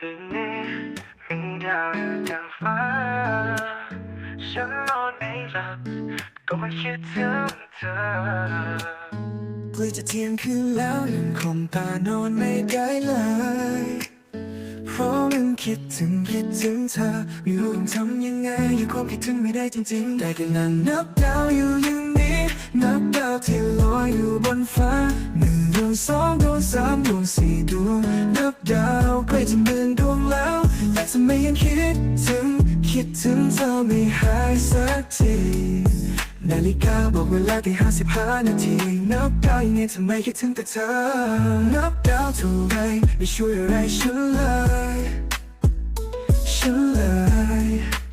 คืนนี้มีดาวอยู่ทางฟ้า ฉันนอนไม่หลับก็มาคิดถึงเธอใกล้จะเที่ยงคืนแล้วยังคงตานอนไม่ได้เลยเพราะมันคิดถึงคิดถึงเธอไม่รู้ต้องทำยังไงอยังความคิดถึงไม่ได้จริงๆ แต่นั่งนับดาวอยู่อย่างนี้นับดาวที่ลอยอยู่บนฟ้าหนึ่งดวงสองดวงสามดวงสี่ดวง ดาวใกล้จะหมื่นดวงแล้วแต่ทำไมยังคิดถึง คิดถึงเธอไม่หายสักทีนาฬิกาบอกเวลาที่ห้าสิบห้านาทีนับดาวยังไงทำไมคิดถึงแต่เธอ นับดาวเท่าไรไม่ช่วยอะไรฉันเลยฉันเลย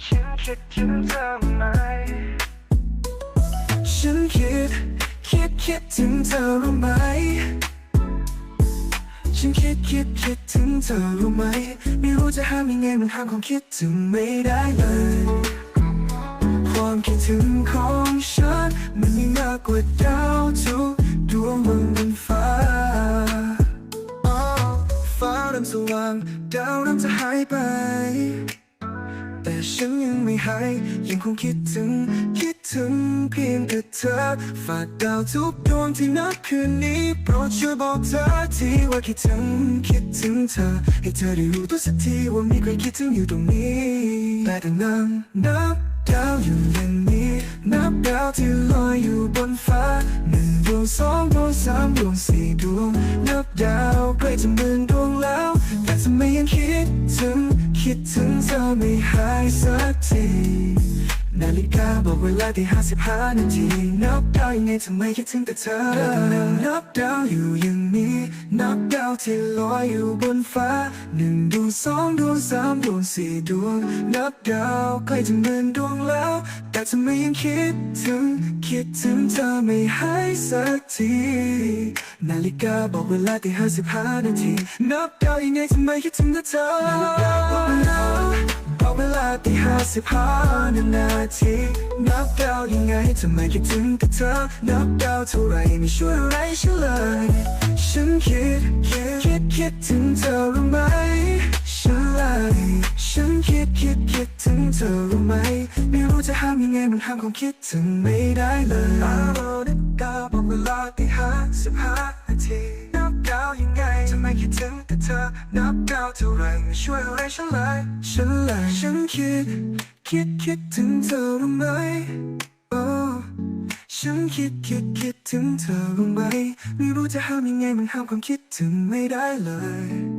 ฉันคิดถึงเธอไหมฉันคิด คิดคิดถึงเธอรู้ไหม ฉันคิดคิดคิดถึงเธอรู้ไหม ไม่รู้จะห้ามยังไงมันห้ามความคิดถึงไม่ได้เลย ความคิดถึงของฉันมันมีมากกว่าดาวทุกดวงบนฟ้าอ้า ฟ้าเริ่มสว่างดาวเริ่มจะหายไป แต่ฉันยังไม่หายยังคงคิดถึง ถึงเพียงแต่เธอ ฝากดาวทุกดวงที่นับคืนนี้ โปรดช่วยบอกเธอทีว่าคิดถึงคิดถึงเธอ ให้เธอได้รู้ตัวสักทีว่ามีใครคิดถึงอยู่ตรงนี้ แต่แต่นั่งนับดาวอยู่อย่างนี้ นับดาวที่ลอยอยู่บนฟ้าหนึ่งดวงสองดวงสามดวงสี่ดวง นับดาวใกล้จะหมื่นดวงแล้ว แต่ทำไมยังคิดถึง คิดถึงเธอไม่หายสักที นาฬิกาบอกเวลาที่ห้าสิบห้านาทีนับดาวยังไงทำไมคิดถึงแต่เธอนั่งนับดาวอยู่อย่างนี้นับดาวที่ลอยอยู่บนฟ้าหนึ่งดวงสองดวงสามดวงสี่ดวง นับดาวใกล้จะหมื่นดวงแล้ว แต่ทำไมยังคิดถึง คิดถึงเธอไม่หายสักที นาฬิกาบอกเวลาที่ห้าสิบห้านาทีนับดาวยังไงทำไมคิดถึงแต่เธอ ที่ห้าสิบห้านาทีนับดาวยังไงทำไมคิดถึงแต่เธอ นับดาวเท่าไรไม่ช่วยอะไรฉันเลย ฉันคิดคิดคิดคิดถึงเธอรู้ไหมฉันเลยฉันคิดคิดคิดถึงเธอรู้ไหมไม่รู้จะห้ามยังไงมันห้ามความคิดถึงไม่ได้เลยนาฬิกาบอกเวลาที่ห้าสิบห้านาทีนับดาวยังไงทำไมคิดถึงแต่เธอนับ เท่าไรไม่ช่วยอะไรฉันเลยฉันเลยฉันคิด คิดคิดถึงเธอรู้ไหมโอ้ฉันคิดคิดคิดถึงเธอรู้ไหมไม่รู้จะห้ามยังไงมันห้ามความคิดถึงไม่ได้เลย